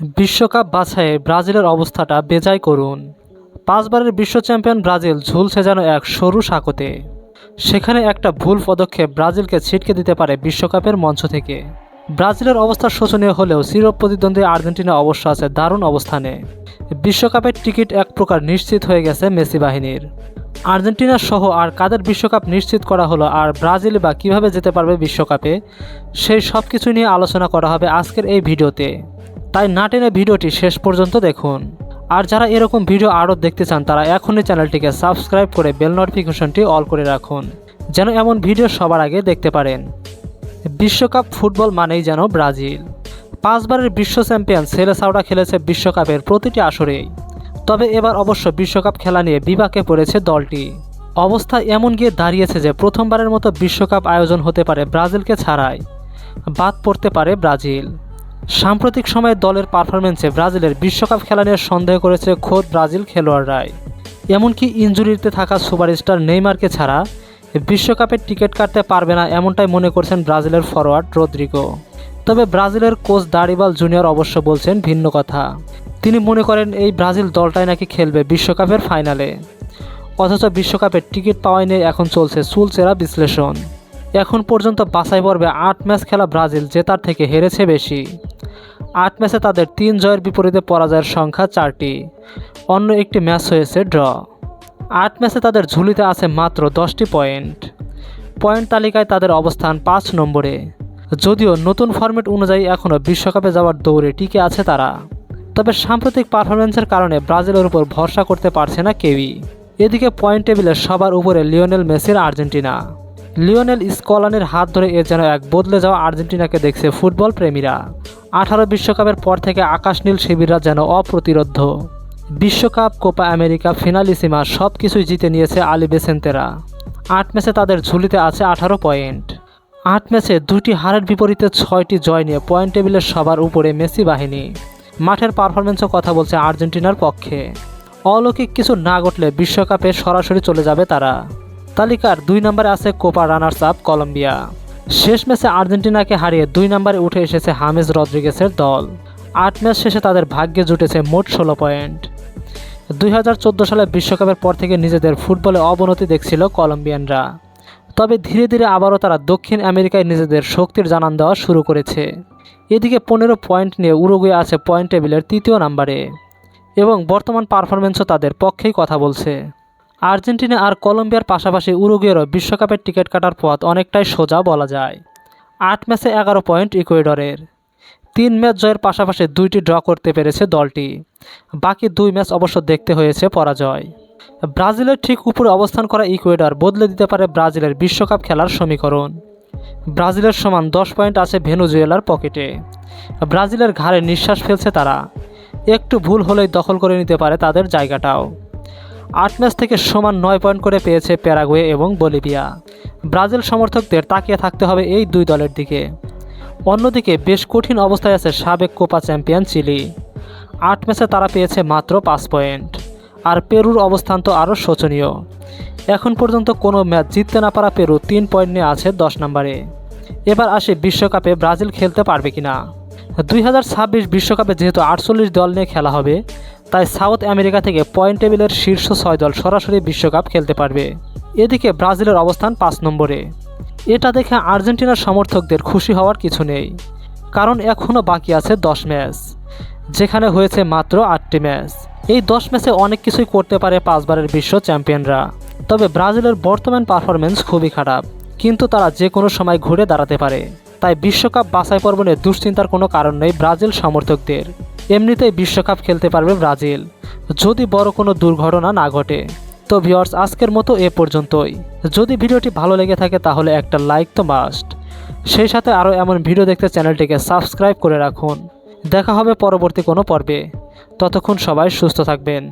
বিশ্বকাপ বাছাইয়ে ব্রাজিলের অবস্থাটা বেজায় করুন। পাঁচবারের বিশ্ব চ্যাম্পিয়ন ব্রাজিল ঝুলছে যেন এক সরু সাঁকোতে। সেখানে একটা ভুল পদক্ষেপ ব্রাজিলকে ছিটকে দিতে পারে বিশ্বকাপের মঞ্চ থেকে। ব্রাজিলের অবস্থা শোচনীয় হলেও চিরপ্রতিদ্বন্দ্বী আর্জেন্টিনা অবশ্য আছে দারুণ অবস্থানে। বিশ্বকাপের টিকিট এক প্রকার নিশ্চিত হয়ে গেছে মেসি বাহিনীর। আর্জেন্টিনা সহ আর কাদের বিশ্বকাপ নিশ্চিত করা হলো আর ব্রাজিল বা কীভাবে যেতে পারবে বিশ্বকাপে, সেই সব কিছু নিয়ে আলোচনা করা হবে আজকের এই ভিডিওতে। তাই না টেনে ভিডিওটি শেষ পর্যন্ত দেখুন। আর যারা এরকম ভিডিও আরও দেখতে চান, তারা এখনই চ্যানেলটিকে সাবস্ক্রাইব করে বেল নোটিফিকেশনটি অল করে রাখুন, যেন এমন ভিডিও সবার আগে দেখতে পারেন। বিশ্বকাপ ফুটবল মানেই যেন ব্রাজিল। পাঁচবারের বিশ্ব চ্যাম্পিয়ন সেলেসাওটা খেলেছে বিশ্বকাপের প্রতিটি আসরেই। তবে এবার অবশ্য বিশ্বকাপ খেলা নিয়ে বিপাকে পড়েছে দলটি। অবস্থা এমন গিয়ে দাঁড়িয়েছে যে প্রথমবারের মতো বিশ্বকাপ আয়োজন হতে পারে ব্রাজিলকে ছাড়াই। বাদ পড়তে পারে ব্রাজিল। সাম্প্রতিক সময়ে দলের পারফরমেন্সে ব্রাজিলের বিশ্বকাপ খেলা নিয়ে সন্দেহ করেছে খোদ ব্রাজিল খেলোয়াড়রাই। এমনকি ইঞ্জুরিতে থাকা সুপারস্টার নেইমারকে ছাড়া বিশ্বকাপের টিকিট কাটতে পারবে না এমনটাই মনে করছেন ব্রাজিলের ফরোয়ার্ড রদ্রিগো। তবে ব্রাজিলের কোচ দারিবাল জুনিয়র অবশ্য বলছেন ভিন্ন কথা। তিনি মনে করেন এই ব্রাজিল দলটাই নাকি খেলবে বিশ্বকাপের ফাইনালে। অথচ বিশ্বকাপের টিকিট পাওয়াই নিয়ে এখন চলছে চুলচেরা বিশ্লেষণ। এখন পর্যন্ত বাছাই পর্বে আট ম্যাচ খেলা ব্রাজিল, জেতার থেকে হেরেছে বেশি। আট ম্যাচে তাদের তিন জয়ের বিপরীতে পরাজয়ের সংখ্যা চারটি। অন্য একটি ম্যাচ হয়েছে ড্র। আট ম্যাচে তাদের ঝুলিতে আছে মাত্র দশটি পয়েন্ট। পয়েন্ট তালিকায় তাদের অবস্থান পাঁচ নম্বরে। যদিও নতুন ফরম্যাট অনুযায়ী এখনও বিশ্বকাপে যাওয়ার দৌড়ে টিকে আছে তারা। তবে সাম্প্রতিক পারফরমেন্সের কারণে ব্রাজিলের উপর ভরসা করতে পারছে না কেউই। এদিকে পয়েন্ট টেবিলে সবার উপরে লিওনেল মেসির আর্জেন্টিনা। লিওনেল স্কলানের হাত ধরে এ যেন এক বদলে যাওয়া আর্জেন্টিনাকে দেখছে ফুটবল প্রেমীরা। আঠারো বিশ্বকাপের পর থেকে আকাশনীল শিবিররা যেন অপ্রতিরোধ্য। বিশ্বকাপ, কোপা আমেরিকা, ফিনালিসিমা সব কিছুই জিতে নিয়েছে আলি বেসেন্তেরা। আট ম্যাচে তাদের ঝুলিতে আছে আঠারো পয়েন্ট। আট ম্যাচে দুটি হারের বিপরীতে ছয়টি জয় নিয়ে পয়েন্ট টেবিলের সবার উপরে মেসি বাহিনী। মাঠের পারফরমেন্সও কথা বলছে আর্জেন্টিনার পক্ষে। অলৌকিক কিছু না ঘটলে বিশ্বকাপে সরাসরি চলে যাবে তারা। তালিকার দুই নম্বরে আছে কোপা রানার্স আপ কলম্বিয়া। শেষ ম্যাচে আর্জেন্টিনাকে হারিয়ে দুই নম্বরে উঠে এসেছে হামেজ রদ্রিগেসের দল। আট ম্যাচ শেষে তাদের ভাগ্যে জুটেছে মোট ষোলো পয়েন্ট। দুই হাজার চোদ্দ সালে বিশ্বকাপের পর থেকে নিজেদের ফুটবলে অবনতি দেখছিল কলম্বিয়ানরা। তবে ধীরে ধীরে আবারও তারা দক্ষিণ আমেরিকায় নিজেদের শক্তির জানান দেওয়া শুরু করেছে। এদিকে পনেরো পয়েন্ট নিয়ে উরুগুয়ে আছে পয়েন্ট টেবিলের তৃতীয় নাম্বারে। এবং বর্তমান পারফরমেন্সও তাদের পক্ষেই কথা বলছে। আর্জেন্টিনা আর কলম্বিয়ার পাশাপাশি উরুগুয়েরও বিশ্বকাপের টিকিট কাটার পথ অনেকটাই সোজা বলা যায়। আট ম্যাচে এগারো পয়েন্ট ইকুয়েডরের। তিন ম্যাচ জয়ের পাশাপাশি দুইটি ড্র করতে পেরেছে দলটি। বাকি দুই ম্যাচ অবশ্য দেখতে হয়েছে পরাজয়। ব্রাজিলের ঠিক উপরে অবস্থান করা ইকুয়েডর বদলে দিতে পারে ব্রাজিলের বিশ্বকাপ খেলার সমীকরণ। ব্রাজিলের সমান দশ পয়েন্ট আছে ভেনুজুয়েলার পকেটে। ব্রাজিলের ঘাড়ে নিঃশ্বাস ফেলছে তারা। একটু ভুল হলেই দখল করে নিতে পারে তাদের জায়গাটাও। আট ম্যাচ থেকে সমান নয় পয়েন্ট করে পেয়েছে প্যারাগুয়ে এবং বলিভিয়া। ব্রাজিল সমর্থকদের তাকিয়ে থাকতে হবে এই দুই দলের দিকে। অন্যদিকে বেশ কঠিন অবস্থায় আছে সাবেক কোপা চ্যাম্পিয়ন চিলি। আট ম্যাচে তারা পেয়েছে মাত্র পাঁচ পয়েন্ট। আর পেরুর অবস্থান তো আরও শোচনীয়। এখন পর্যন্ত কোনো ম্যাচ জিততে না পারা পেরু তিন পয়েন্ট নিয়ে আছে দশ নম্বরে। এবার আসে বিশ্বকাপে ব্রাজিল খেলতে পারবে কিনা। দুই বিশ্বকাপে যেহেতু আটচল্লিশ দল নিয়ে খেলা হবে তাই সাউথ আমেরিকা থেকে পয়েন্ট টেবিলের শীর্ষ ছয় দল সরাসরি বিশ্বকাপ খেলতে পারবে। এদিকে ব্রাজিলের অবস্থান পাঁচ নম্বরে। এটা দেখে আর্জেন্টিনার সমর্থকদের খুশি হওয়ার কিছু নেই, কারণ এখনও বাকি আছে দশ ম্যাচ, যেখানে হয়েছে মাত্র আটটি ম্যাচ। এই দশ ম্যাচে অনেক কিছুই করতে পারে পাঁচবারের বিশ্ব চ্যাম্পিয়নরা। তবে ব্রাজিলের বর্তমান পারফরমেন্স খুবই খারাপ, কিন্তু তারা যে কোনো সময় ঘুরে দাঁড়াতে পারে। তাই বিশ্বকাপ বাছাই পর্ব নিয়ে দুশ্চিন্তার কোনো কারণ নেই ব্রাজিল সমর্থকদের। এমনিতেই বিশ্বকাপ খেলতে পারবে ব্রাজিল। যদি বড় কোনো দুর্ঘটনা না ঘটে। তো ভিওর্স আজকের মতো এ পর্যন্তই। যদি ভিডিওটি ভালো লেগে থাকে তাহলে একটা লাইক তো মাস্ট। সেই সাথে আরও এমন ভিডিও দেখতে চ্যানেলটিকে সাবস্ক্রাইব করে রাখুন। দেখা হবে পরবর্তী কোনো পর্বে। ততক্ষণ সবাই সুস্থ থাকবেন।